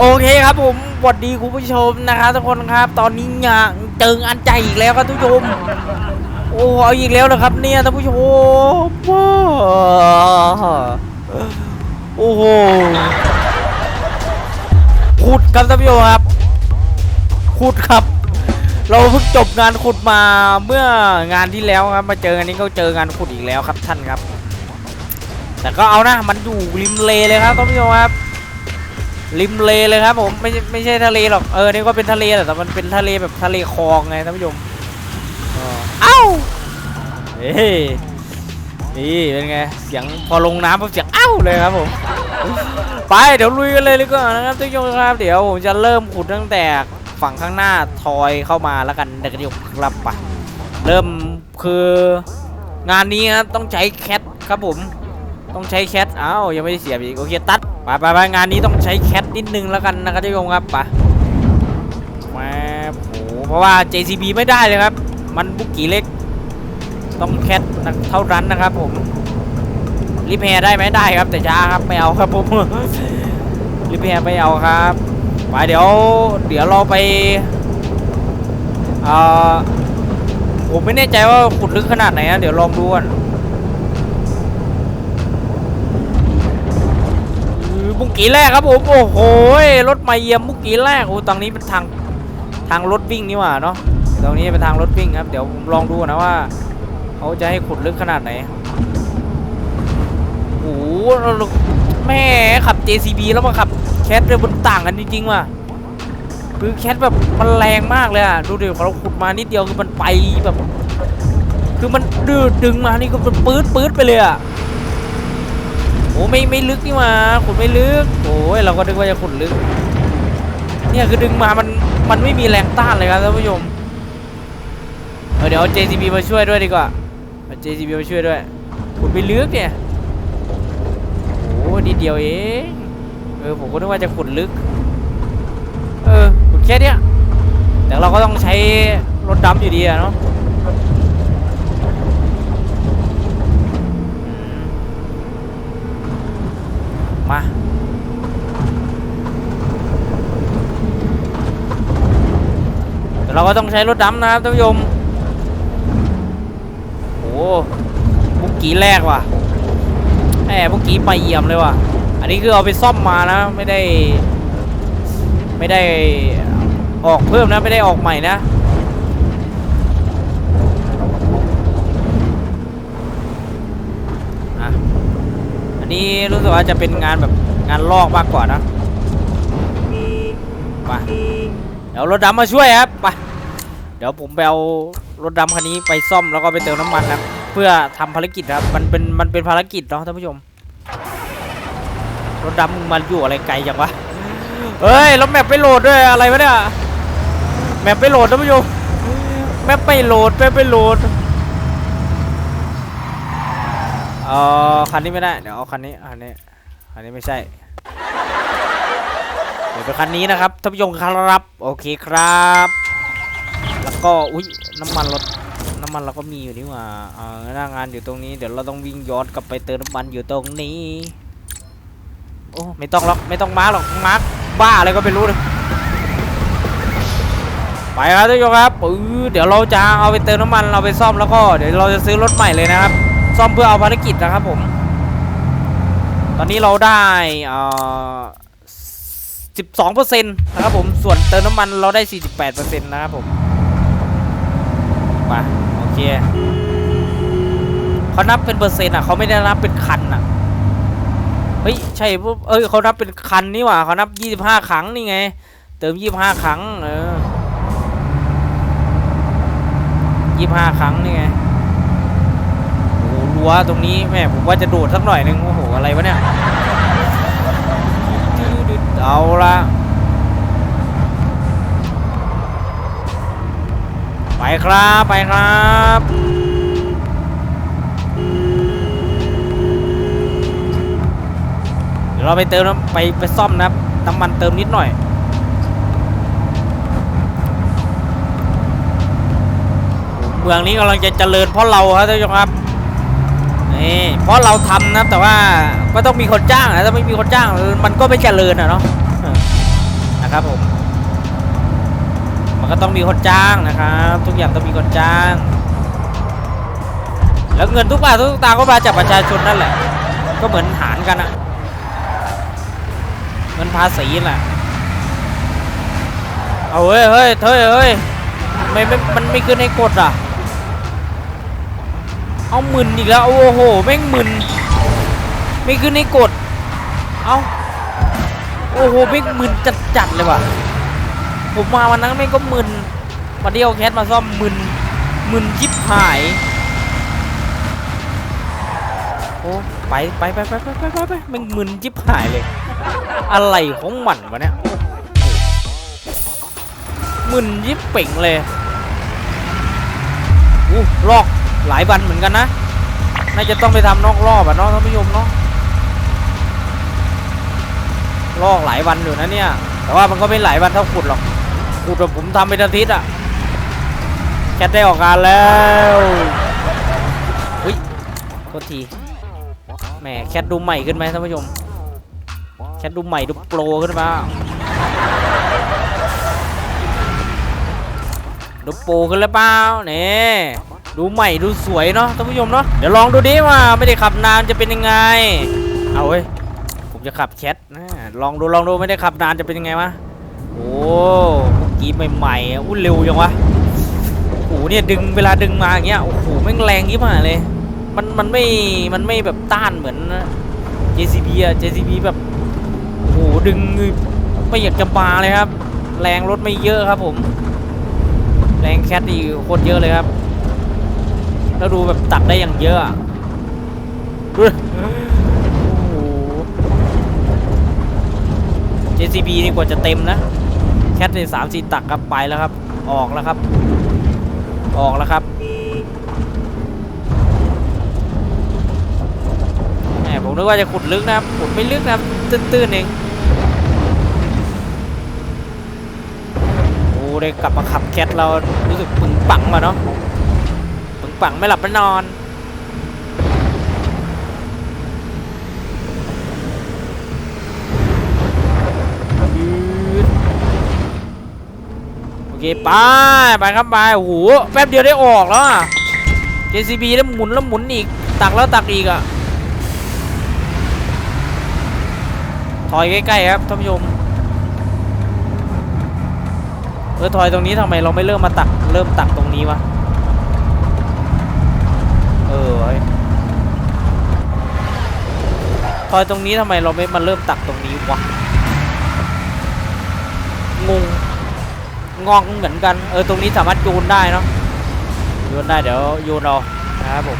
โอเคครับผมสวัสดีคุณผู้ชมนะครับทุกคนครับ ตอนนี้งานเจองานใจอีกแล้วครับทุกผู้ชม โอ้เอาอีกแล้วนะครับ เนี่ยท่านผู้ชมโอ้โหขุดครับท่านผู้ชมครับขุดครับ เราเพิ่งจบงานขุดมาเมื่องานที่แล้วครับ มาเจอกันนี้ก็เจองานขุดอีกแล้วครับท่านครับ แต่ก็เอานะมันอยู่ริมเลเลยครับท่านผู้ชมครับ ริมเลเลยครับผมไม่ใช่ไม่ใช่ทะเลหรอกเออนี่ก็เป็นทะเลแหละแต่มันเป็นทะเลแบบทะเลคลองไงท่านผู้ชมเออเอ้าเฮ้ยนี่เป็นไงเสียงพอลงน้ำปุ๊บเสียงเอ้าเลยครับผมไปเดี๋ยวลุยกันเลยดีกว่านะครับท่านผู้ชมครับเดี๋ยวผมจะเริ่มขุดตั้งแต่ฝั่งข้างหน้าทอยเข้ามาแล้วกันเดี๋ยวจะครับไปเริ่มคืองานนี้ครับต้องใช้แคทครับผม ต้องใช้แคทอ้าวยังไม่ได้เสียบอีกโอเคตัดไปไปไปงานนี้ต้องใช้แคทนิดนึงแล้วกันนะครับท่านผู้ชมครับปแหมาโหเพราะว่า JCB ไม่ได้เลยครับ มันบุกกี่เล็ก ต้องแคทเท่านั้นนะครับ ผมรีเพย์ได้ไหมได้ครับแต่ช้าครับไม่เอาครับผมรีเพย์ไม่เอาครับไปเดี๋ยว เดี๋ยวเราไปเอ่อผมไม่แน่ใจว่าขุดลึกขนาดไหนนะเดี๋ยวลองดูก่อน บุกกี้แรกครับผมโอ้โหรถมาเยี่ยมบุกกี้แรกโอ้ตรงนี้เป็นทางทางรถวิ่งนี่หว่าเนาะตรงนี้เป็นทางรถวิ่งครับเดี๋ยวผมลองดูนะว่าเขาจะให้ขุดลึกขนาดไหนโอ้โหแม่ขับ JCB แล้วมาขับแคทเลยบนต่างกันจริงๆว่ะคือแคทแบบมันแรงมากเลยอะดูดิเราขุดมานิดเดียวคือมันไปแบบ คือมันดืดดึงมานี่ก็มันปื๊ดปื๊ดไปเลยอะ โอ้ไม่ไม่ลึกนี่หว่าขุดไม่ลึกโอ้ยเราก็นึกว่าจะขุดลึก เนี่ยคือดึงมามันมันไม่มีแรงต้านเลยครับท่านผู้ชมเออเดี๋ยวเอา JCB มาช่วยด้วยดีกว่าเอา JCB มาช่วยด้วยขุดไม่ลึกเนี่ยโอ้นิดเดียวเองเออผมก็นึกว่าจะขุดลึก เออขุดแค่เนี้ยแต่เราก็ต้องใช้รถดำอยู่ดีอะเนาะอืม มาแต่เราก็ต้องใช้รถดำนะครับท่านผู้ชมโอ้บุกกี้แรกว่ะแหมบุกกี้ไปเยี่ยมเลยว่ะ อันนี้คือเอาไปซ่อมมานะ ไม่ได้ ไม่ได้ออกเพิ่มนะ ไม่ได้ออกใหม่นะ อันนี้รู้สึกว่าจะเป็นงานแบบงานลอกมากกว่านะไปเดี๋ยวรถดำมาช่วยครับไปเดี๋ยวผมไปเอารถดำคันนี้ไปซ่อมแล้วก็ไปเติมน้ำมันครับเพื่อทำภารกิจครับมันเป็นมันเป็นภารกิจเนาะท่านผู้ชมรถดำมึงมันอยู่อะไรไกลจังวะเฮ้ยแล้วแมปไปโหลดด้วยอะไรวะเนี่ยแมปไปโหลดท่านผู้ชมแมปไปโหลดแมปไปโหลด เออคันนี้ไม่ได้ เดี๋ยวเอาคันนี้คันนี้คันนี้ไม่ใช่ เดี๋ยวเป็นคันนี้นะครับท่านผู้ชมครับ โอเคครับ แล้วก็ อุ้ยน้ำมันรถน้ำมันเราก็มีอยู่นี่ว่าเออหน้างานอยู่ตรงนี้ เดี๋ยวเราต้องวิ่งย้อนกลับไปเติมน้ำมันอยู่ตรงนี้ โอ้ ไม่ต้องหรอก ไม่ต้องมาร์กหรอก มาร์กบ้าอะไรก็ไม่รู้เลยไปครับท่านครับปื้อเดี๋ยวเราจะเอาไปเติมน้ำมัน เราไปซ่อมแล้วก็ เดี๋ยวเราจะซื้อรถใหม่เลยนะครับ ซ่อมเพื่อเอาภารกิจนะครับผม ตอนนี้เราได้อ่อ12เปอร์เซ็นต์นะครับผม ส่วนเติมน้ำมันเราได้48เปอร์เซ็นต์นะครับผมมาโอเคเขานับเป็นเปอร์เซ็นต์อะเขาไม่ได้นับเป็นคันอะเฮ้ยใช่ปุ๊บเอ้ยเขานับเป็นคันนี่หว่าเขานับ25ครั้งนี่ไง เติม25ครั้งเออ25ครั้งนี่ไง วตรงนี้แม่ผมว่าจะโดดสักหน่อยนึงโอ้โหอะไรวะเนี่ยเอาละไปครับไปครับเดี๋ยวเราไปเติมน้ำไปไปซ่อมนะน้ำมันเติมนิดหน่อยเมืองนี้กำลังจะเจริญเพราะเราครับท่านผู้ชมครับ นี่เพราะเราทำนะแต่ว่าก็ต้องมีคนจ้างนะถ้าไม่มีคนจ้างมันก็ไม่เจริญอะเนาะนะครับผมมันก็ต้องมีคนจ้างนะครับทุกอย่างต้องมีคนจ้าง แล้วเงินทุกบาททุกตางก็มาจากประชาชนนั่นแหละ ก็เหมือนหารกันอะเงินภาษีแหละเอาเฮ้ยเฮ้ยเฮ้ยเฮ้ยไม่ไม่มันไม่ขึ้นให้กดอะ เอาหมื่นอีกแล้วโอ้โหแม่งหมื่นไม่ขึ้นในกด เอาโอ้โหแม่งหมื่นจัดจัดเลยว่ะ ผมมาวันนั้นแม่งก็หมื่นมาเดียวแคสมาซ่อมหมื่นหมื่นจิบหายโอ้ไปไปไปไปไปไปไปแม่งหมื่นจิบหายเลย อะไรของมันวะเนี่ยหมื่นยิบเป่งเลยอู้ลอก หลายวันเหมือนกันนะ น่าจะต้องไปทำนอกรอบอะเนาะท่านผู้ชมเนาะลอกหลายวันอยู่นะเนี่ย แต่ว่ามันก็ไม่หลายวันเท่าขุดหรอก ขุดแบบผมทำเป็นอาทิตย์อะแคทได้ออกงานแล้วเฮ้ยโทษทีแหมแคทดูใหม่ขึ้นไหมท่านผู้ชม แคทดูใหม่ดูโปรขึ้นมาดูโปรขึ้นแล้วเปล่าเนี่ย ดูใหม่ดูสวยเนาะท่านผู้ชมเนาะเดี๋ยวลองดูดิว่าไม่ได้ขับนานจะเป็นยังไง เอาเว้ยผมจะขับแคทนะลองดูลองดูไม่ได้ขับนานจะเป็นยังไงวะโอ้เมื่อกี้ใหม่ๆอะอุ้ยเร็วยังวะโอ้โหเนี่ยดึงเวลาดึงมาอย่างเงี้ยโอ้โหแม่งแรงยิ่งมากเลยมันมันไม่มันไม่แบบต้านเหมือน JCB อะ JCB แบบโอ้โหดึงไม่อยากจะมาเลยครับ แรงรถไม่เยอะครับผม แรงแคทดีโคตรเยอะเลยครับ แล้วดูแบบตัดได้อย่างเยอะอะดูดิโอ้โห JCB นี่กว่าจะเต็มนะ แคทในสามสี่ตักครับไปแล้วครับ ออกแล้วครับ ออกแล้วครับแหมผมนึกว่าจะขุดลึกนะครับขุดไม่ลึกนะครับ ตื้นๆเองโอ้ได้กลับมาขับแคทเรารู้สึกปึงปังมาเนาะ ปึงปังไม่หลับไม่นอน โอเคไปไปครับไปโอ้โหแป๊บเดียวได้ออกแล้วอะ JCB แล้วหมุนแล้วหมุนอีก ตักแล้วตักอีกอะถอยใกล้ๆครับท่านผู้ชมเออถอยตรงนี้ทำไมเราไม่เริ่มมาตักเริ่มตักตรงนี้วะเออเว้ย ถอยตรงนี้ทำไมเราไม่มาเริ่มตักตรงนี้วะ งง งองเหมือนกัน เออ ตรงนี้สามารถโยนได้เนาะ โยนได้เดี๋ยวโยนเอานะครับผม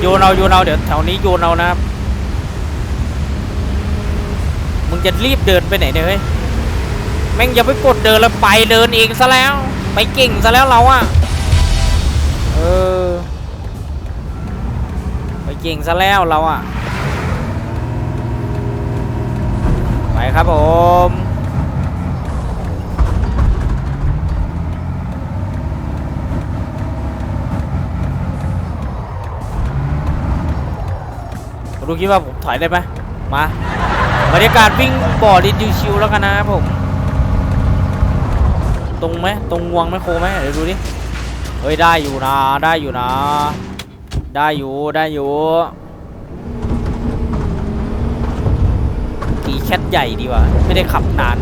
โยนเอาโยนเอาเดี๋ยวแถวนี้โยนเอานะครับ มึงจะรีบเดินไปไหนเนี่ยเฮ้ย แม่งอย่าไปกดเดินแล้วไปเดินเองซะแล้ว ไปเก่งซะแล้วเราอะเออ ไปเก่งซะแล้วเราอะไปครับผมดูคิดว่าผมถอยได้ไหมมาบรรยากาศวิ่งบ่อดินชิวๆแล้วกันนะครับผม ตรงไหมตรงงวงไหมโคไหมเดี๋ยวดูดิ เฮ้ยได้อยู่นะ ได้อยู่นะ ได้อยู่ ได้อยู่ตีแคทใหญ่ดีว่ะไม่ได้ขับนาน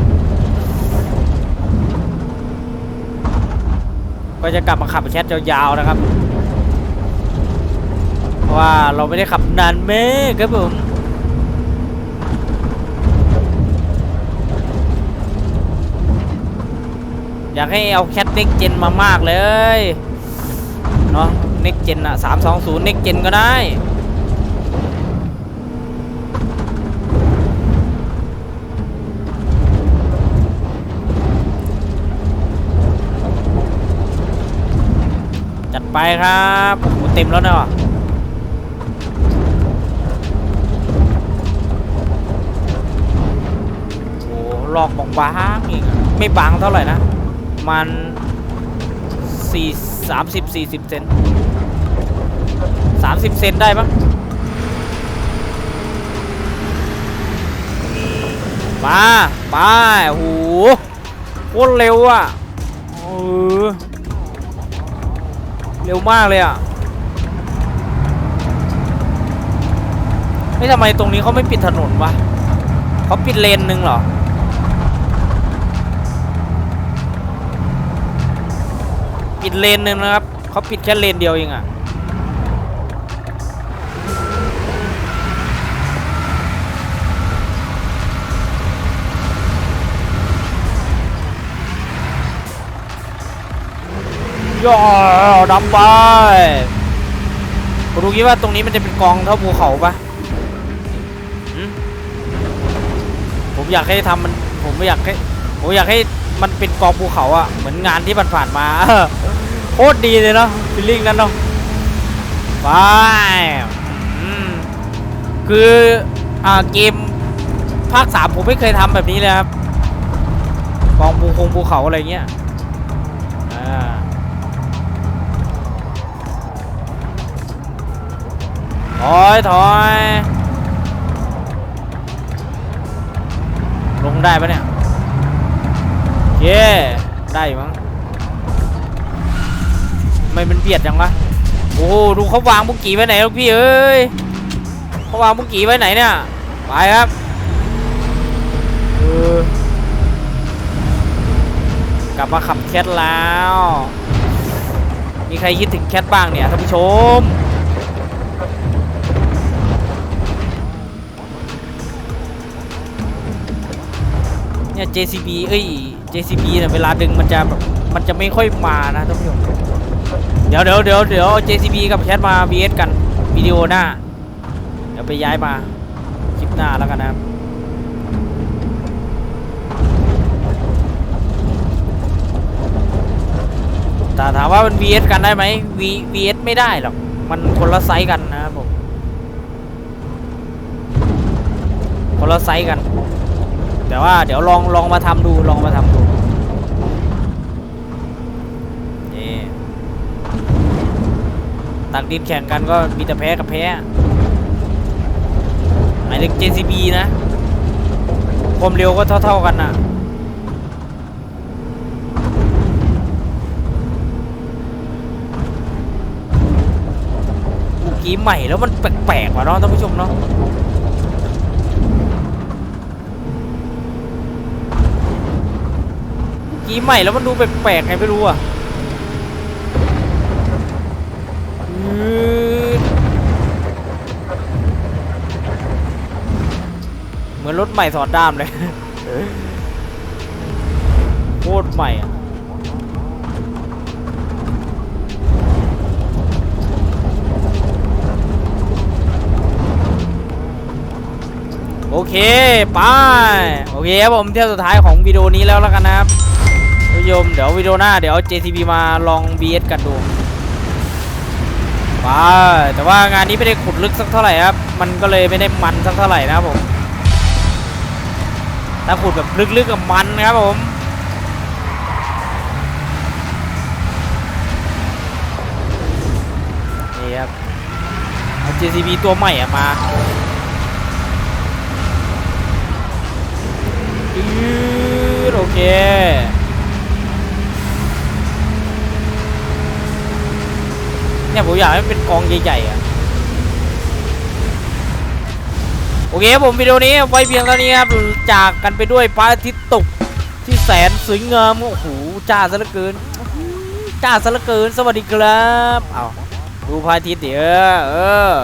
ก็จะกลับมาขับแคทยาวๆนะครับ เพราะว่าเราไม่ได้ขับนานเมกครับผมอยากให้เอาแคทเน็กเจนมามากเลย เนาะ เน็กเจนอะ320เน็กเจนก็ได้ จัดไปครับโอ้โหเต็มแล้วเนาะโอ้หลอกบอกบางอีกไม่บางเท่าไหร่นะ มันสี่สามสิบสี่สิบเซน สามสิบเซนได้ปะมาไปโอ้โหโคตรเร็วอะเออเร็วมากเลยอะไม่ทำไมตรงนี้เขาไม่ปิดถนนวะเขาปิดเลนหนึ่งเหรอปิดเลนหนึ่งนะครับเขาปิดแค่เลนเดียวเองอะ ย่อดำไปผมดูคิดว่าตรงนี้มันจะเป็นกองเท่าภูเขาปะผมอยากให้ทำมัน ผมไม่อยากให้ ผมอยากให้มันเป็นกองภูเขาอะเหมือนงานที่ผ่านๆมาโคตรดีเลยเนาะฟีลลิ่งนั้นเนาะไปคืออ่าเกมภาคสามผมไม่เคยทำแบบนี้เลยครับกองภูคงภูเขาอะไรเงี้ยอ่า ถอยถอย ลงได้ปะเนี่ยโอเคได้อยู่มั้งทำไมมันเบียดจังวะโอ้ดูเขาวางบุกี้ไว้ไหนลูกพี่เอ้ยเขาวางบุกกี้ไว้ไหนเนี่ยไปครับเออกลับมาขับแคทแล้ว มีใครคิดถึงแคทบ้างเนี่ยท่านผู้ชม เนี่ย JCB เอ้ย JCB เนี่ยเวลาดึงมันจะแบบมันจะไม่ค่อยมานะท่านผู้ชมเดี๋ยวเดี๋ยวเดี๋ยวเดี๋ยว JCB กับแคทมา VS กันวิดีโอหน้า เดี๋ยวไปย้ายมาคลิปหน้าแล้วกันนะครับแต่ถามว่ามัน VS กันได้ไหม V VS ไม่ได้หรอก มันคนละไซส์กันนะครับผม คนละไซส์กัน แต่ว่าเดี๋ยวลองลองมาทำดูลองมาทำดูนี่ตักดินแข่งกันก็มีแต่แพ้กับแพ้หมายถึง JCB นะความเร็วก็เท่า ๆกันนะเมื่อกี้ใหม่แล้วมันแปลกๆว่ะเนาะท่านผู้ชมเนาะ กีใหม่แล้วมันดูแปลกๆไงไม่รู้อะเหมือนรถใหม่ถอดด้ามเลยโคตรใหม่อะโอเค ไป โอเคครับผมเที่ยวสุดท้ายของวิดีโอนี้แล้วแล้วกันนะครับ ผู้ชมเดี๋ยววิดีโอหน้าเดี๋ยว JTB มาลอง BS กันดูไปแต่ว่างานนี้ไม่ได้ขุดลึกสักเท่าไหร่ครับ มันก็เลยไม่ได้มันสักเท่าไหร่นะครับผม ถ้าขุดแบบลึกๆกับมันนะครับผมนี่ครับเอา JCB ตัวใหม่มาโอเค เนี่ยผมอยากให้มันเป็นกองใหญ่ๆอะโอเคผมวิดีโอนี้ไว้เพียงเท่านี้ครับจากกันไปด้วยพระอาทิตย์ตกที่แสนสวยงามโอ้โหจ้าซะเหลือเกินจ้าซะเหลือเกิน สวัสดีครับเอาดูพระอาทิตย์เดี๋ยวเออ